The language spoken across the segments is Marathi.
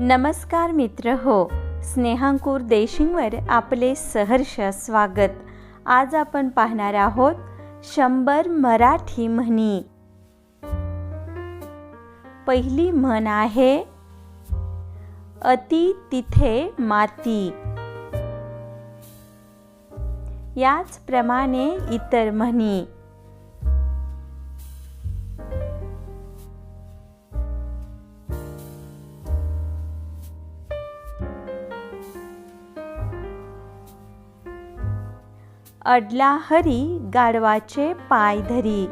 नमस्कार मित्र हो. स्नेहांकूर देशिंगवर आपले सहर्ष स्वागत. आज आपण पाहणार आहोत शंभर मराठी म्हणी. पहिली म्हण आहे अति तिथे माती. याचप्रमाणे इतर म्हणी. अडला हरी गाढवाचे पाय धरी.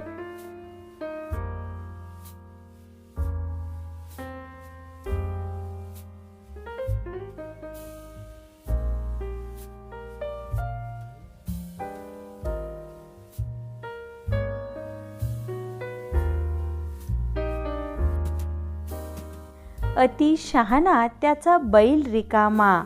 अति शहाणा त्याचा बैल रिकामा.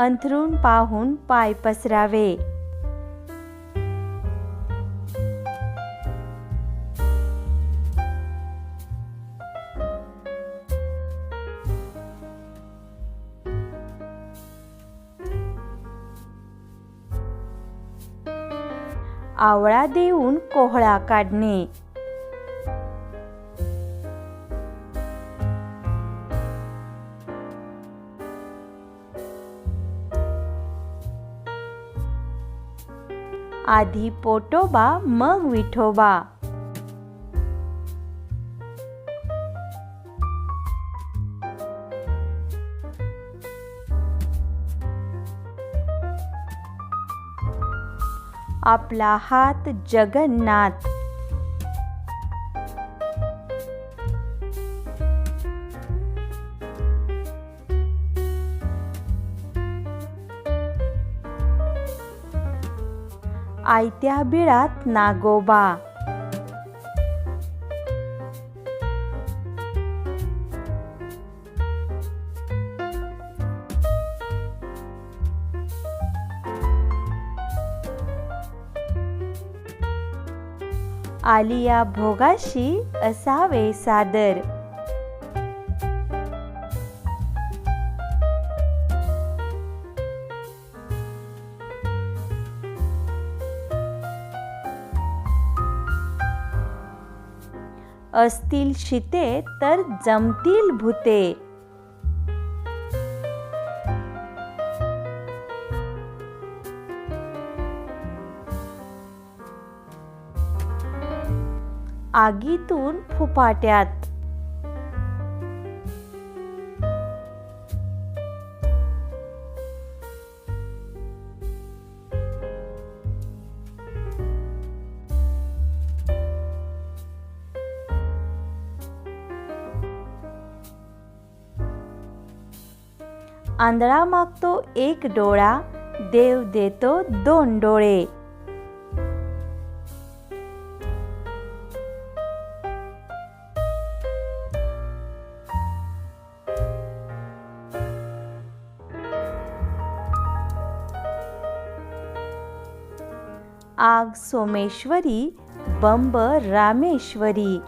अंथरूण पाहून पाय पसरावे. आवळा देऊन कोहळा काढणे. आधी पोटोबा मग विठोबा. आपला हात जगन्नाथ. आयत्या बिळात नागोबा. आलिया भोगाशी असावे सादर. असतील शिते तर जमतील भूते. आगीतून फुफाट्यात. आंधळा मागतो एक डोळा देव देतो दोन डोळे. आग सोमेश्वरी बंब रामेश्वरी.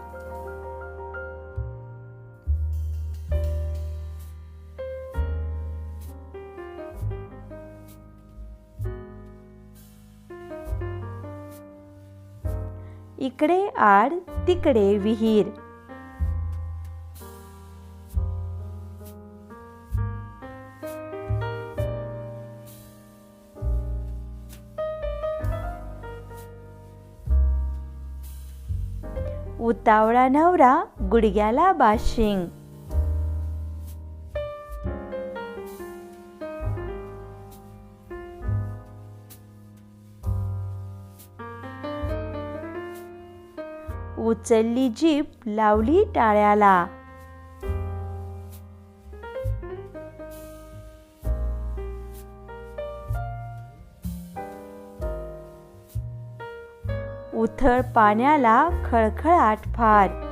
इकडे आड तिकडे विहीर. उतावळा नवरा गुडघ्याला बाशिंग. उचलली जीप लावली टाळ्याला. उथळ पाण्याला खळखळाट फार.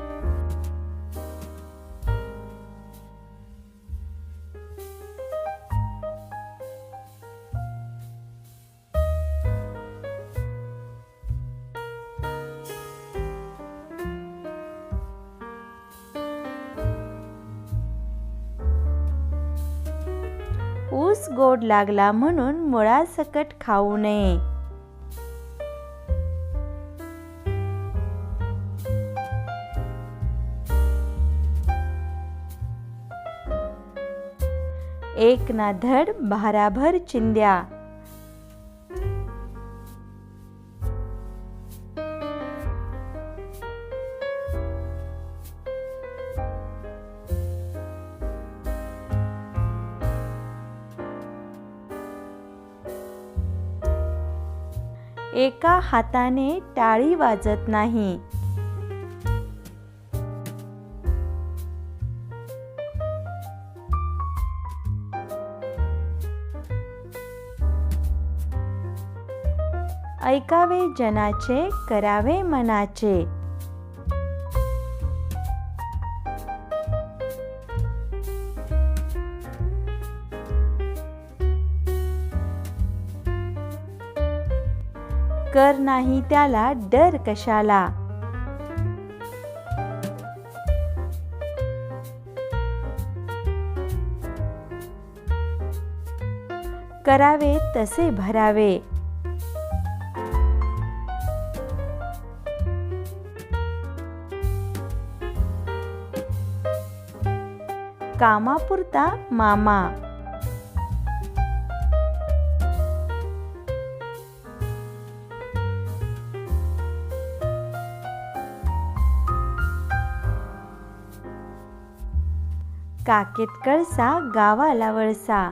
ऊस लागला म्हणून मुळासकट खाऊ नये. एक ना धड भाराभर चिंध्या एका हाताने टाळी वाजत नाही. ऐकावे जनाचे करावे मनाचे. कर नाही त्याला डर कशाला? करावे तसे भरावे. कामापुरता मामा. काकेत कळसा गावाला वळसा.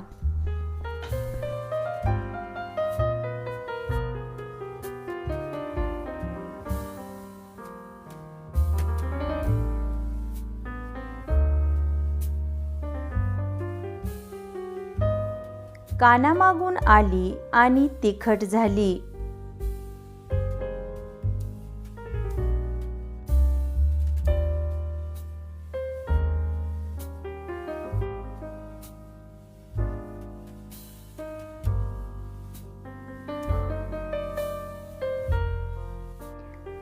कानामागून आली आणि तिखट झाली.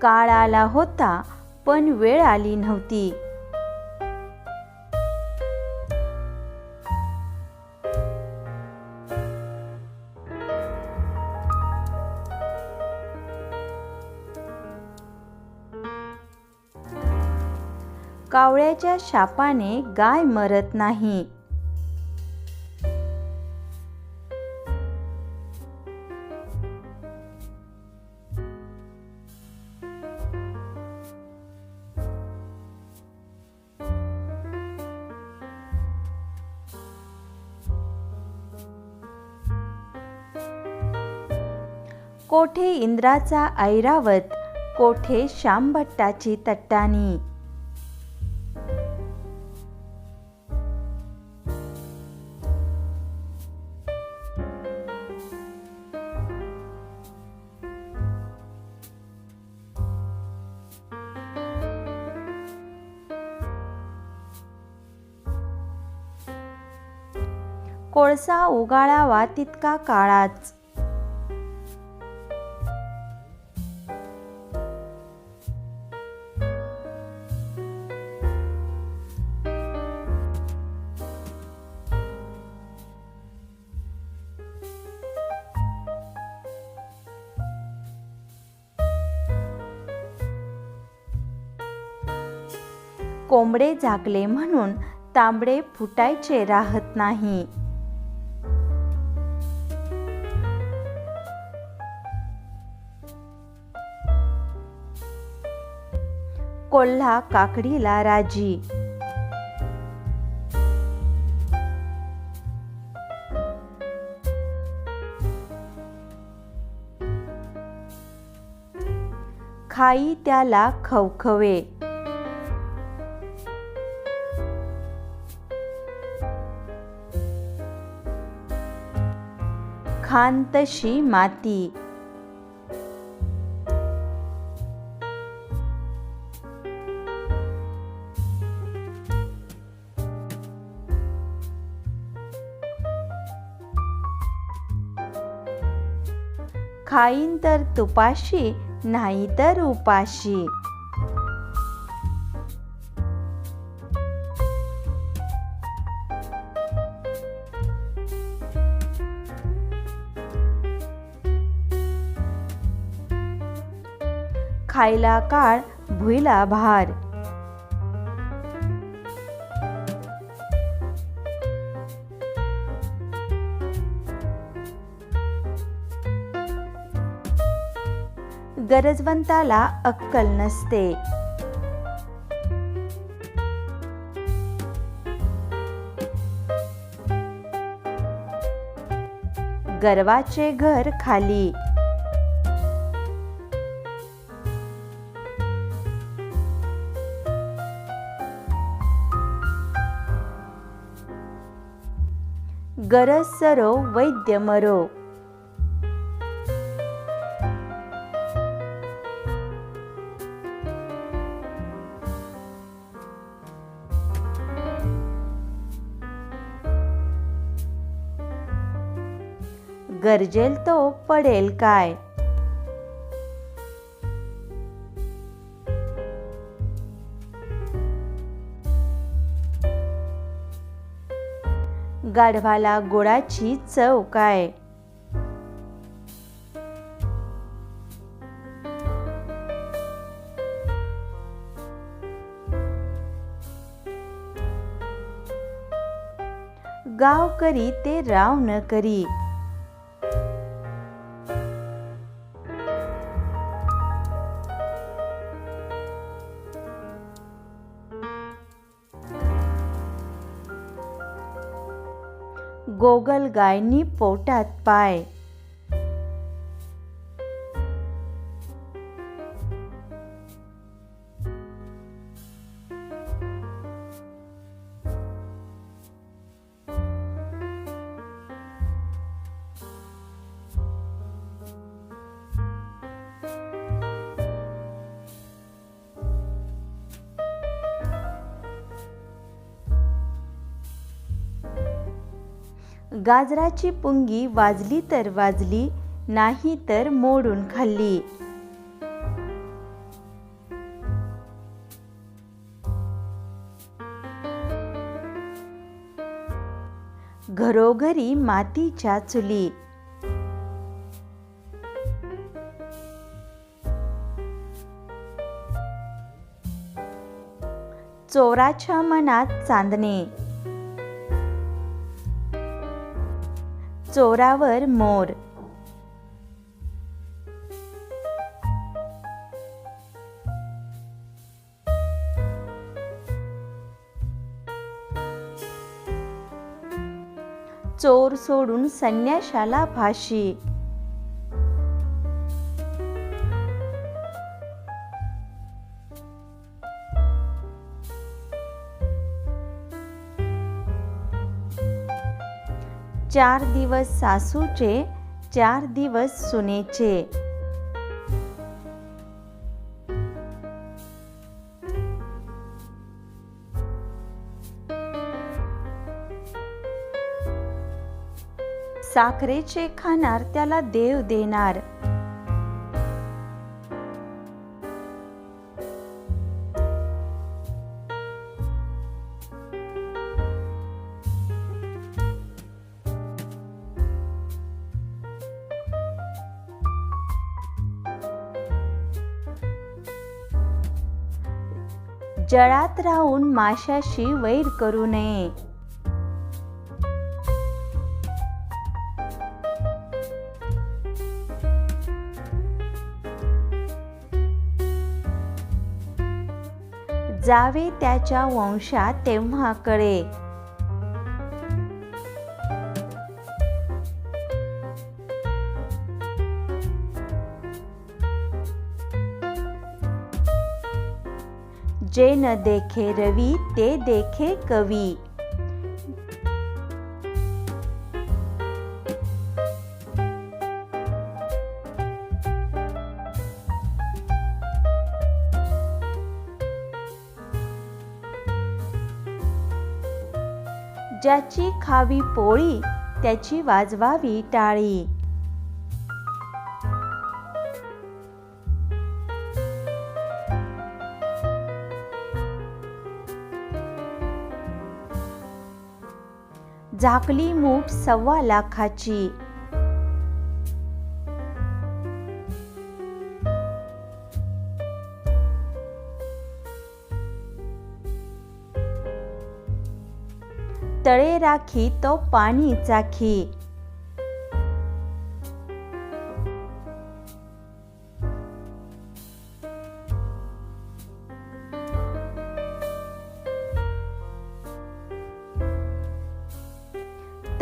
काळ आला होता पण वेळ आली नव्हती. कावळ्याच्या शापाने गाय मरत नाही. कोठे इंद्राचा ऐरावत कोठे श्यामभट्टाची तट्टाणी? कोळसा उगाळावा तितका काळाच. कोंबडे झाकले म्हणून तांबडे फुटायचे राहत नाही. कोल्हा काकडीला राजी. खाई त्याला खवखवे. खान तशी माती. खाईन तर तुपाशी नाही तर उपाशी. खायला काळ भुईला भार. गरजवंताला अक्कल नसते. गर्वाचे घर खाली. गरज सरो वैद्य मरो गरजेल तो पडेल काय? गाढवाला गोडाची चव काय? गाव करी ते राव न करी. गोगलगायनी पोटात पाय. गाजराची पुंगी वाजली तर वाजली नाही तर मोडून खाल्ली. घरोघरी मातीच्या चुली. चोराच्या मनात चांदणे. चोरावर मोर. चोर सोडून संन्याशाला फाशी. चार दिवस सासूचे चार दिवस सुनेचे. साखरेचे खाणार त्याला देव देणार. जळात राहून माशाशी वैर करू नये. जावे त्याच्या वंशात तेव्हा कळे. जे न देखे रवी ते देखे कवी. ज्याची खावी पोळी त्याची वाजवावी टाळी. झाकली मूठ सव्वा लाखाची. तळे राखी तो पाणी चाखी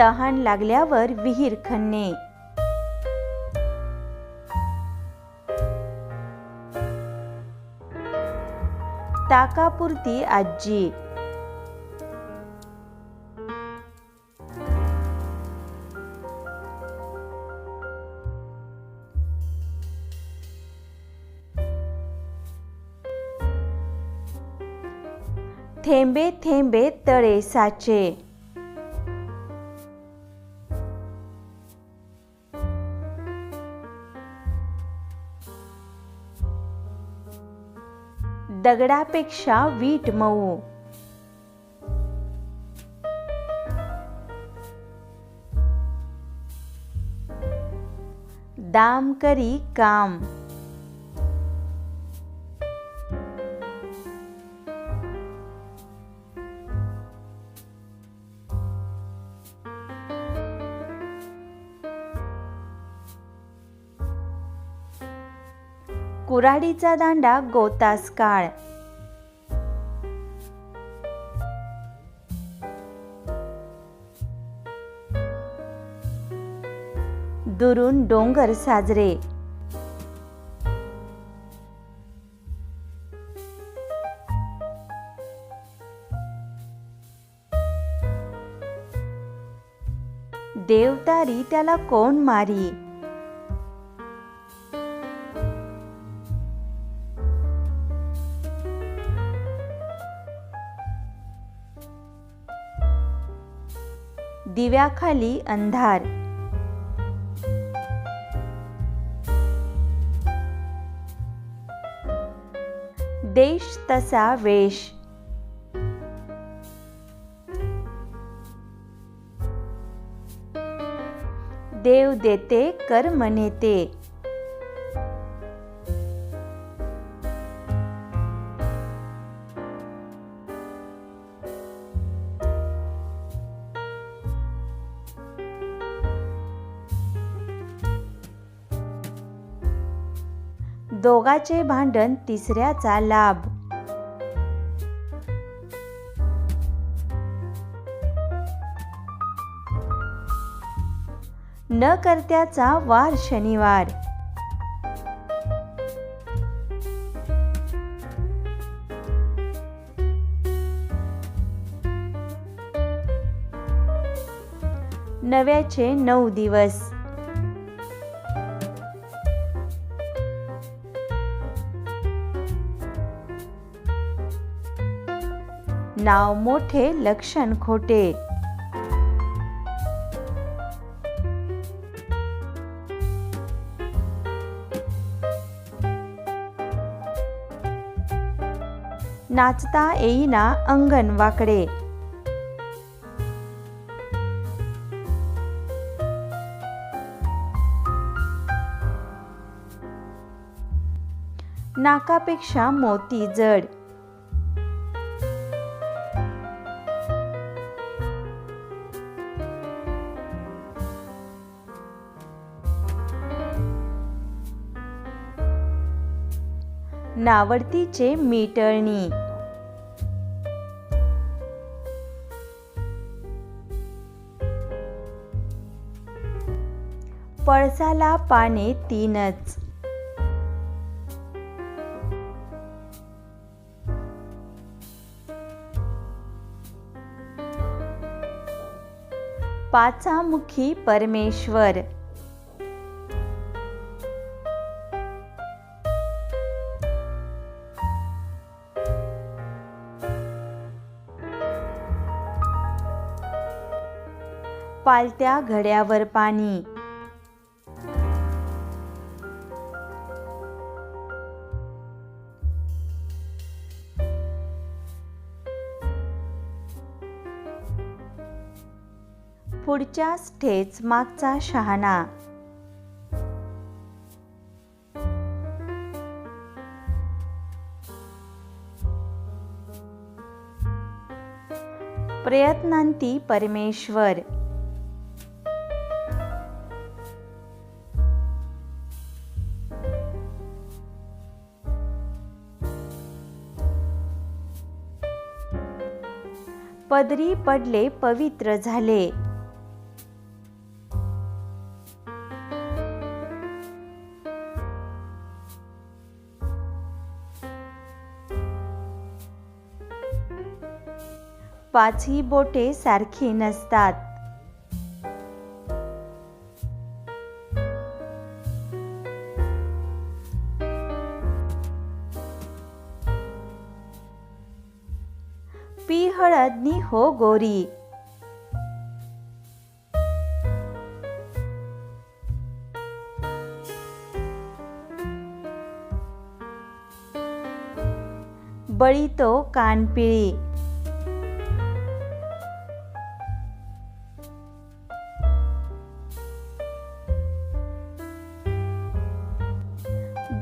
तहान लागल्यावर विहीर खणणे. ताकापुरती आजी. थेंबे थेंबे तळे साचे. दगडापेक्षा वीट मऊ. दाम करी काम. कुऱ्हाडीचा दांडा गोतास काळ. दुरून डोंगर साजरे. देवतारी त्याला कोण मारी? दिव्याखाली अंधार. देश तसा वेश. देव देते कर्म नेते. दोघाचे भांडण तिसऱ्याचा लाभ. न करत्याचा वार शनिवार. नव्याचे नऊ दिवस. नाव मोठे लक्षण खोटे. नाचता येईना अंगण वाकडे. नाकापेक्षा मोती जड. नावडतीचे मिटळणी. पळसाला पाने तीनच. पाचामुखी परमेश्वर. पालत्या घड्यावर पाणी. पुढच्याच ठेच मागचा शहाणा. प्रयत्नांती परमेश्वर. पदरी पडले पवित्र झाले. पाचही बोटे सारखी नसतात. हळदनी हो गोरी. बळीतो कानपिळी.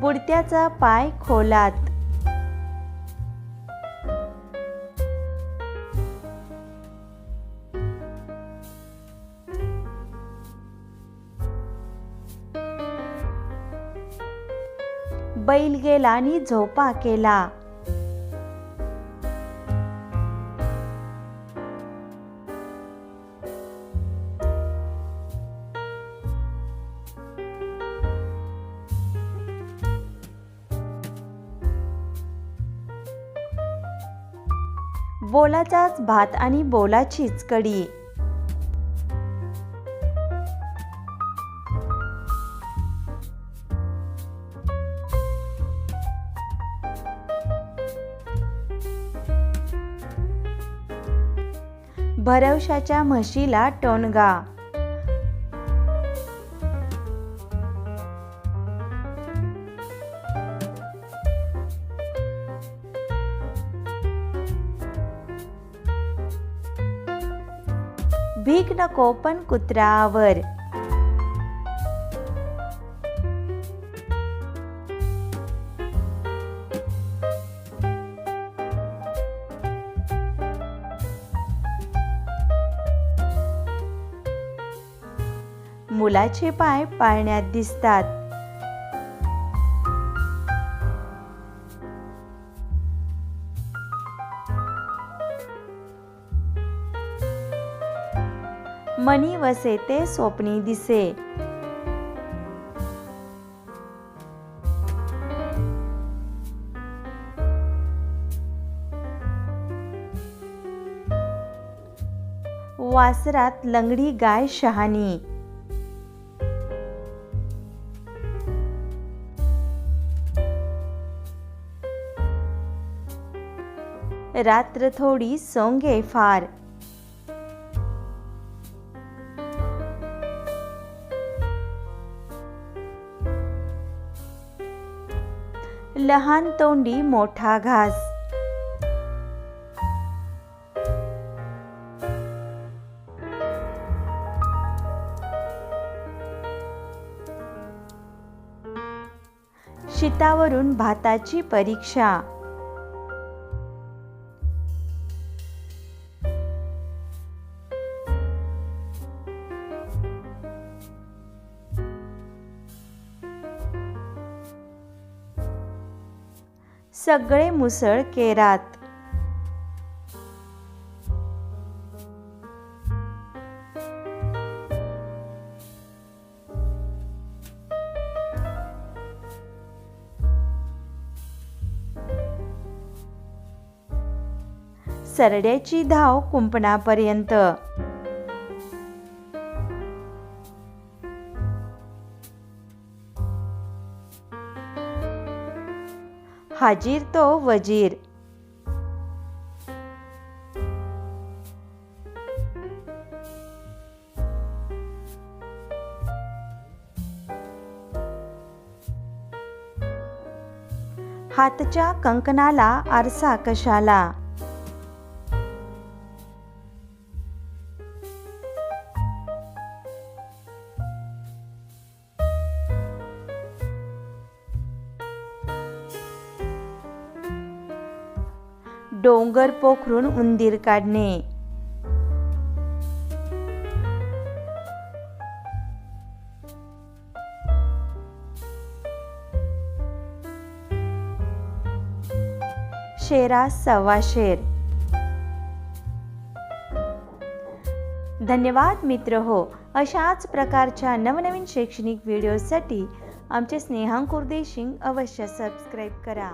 बुडत्याचा पाय खोलात. बैल गेला आणि झोपा केला. बोलाचाच भात आणि बोलाचीच कडी भरवशाच्या म्हशीला टोणगा. भीक नको पण कुत्रावर मुलाचे पाय पाळण्यात दिसतात. मनी वसे ते स्वप्नी दिसे. वासरात लंगडी गाय शहाणी. रात्र थोडी सोंगे फार. लहान तोंडी मोठा घास. शितावरून भाताची परीक्षा. सगळे मुसळ केरात. सरड्याची धाव कुंपणापर्यंत. हाजीर तो वजीर. हातच्या कंकणाला आरसा कशाला? डोंगर पोखरून उंदीर काढणे. शेरा सवा शेर. धन्यवाद मित्र हो अशाच प्रकारच्या नवनवीन शैक्षणिक व्हिडिओसाठी आमचे स्नेहांकुर्देशिंग अवश्य सबस्क्राईब करा.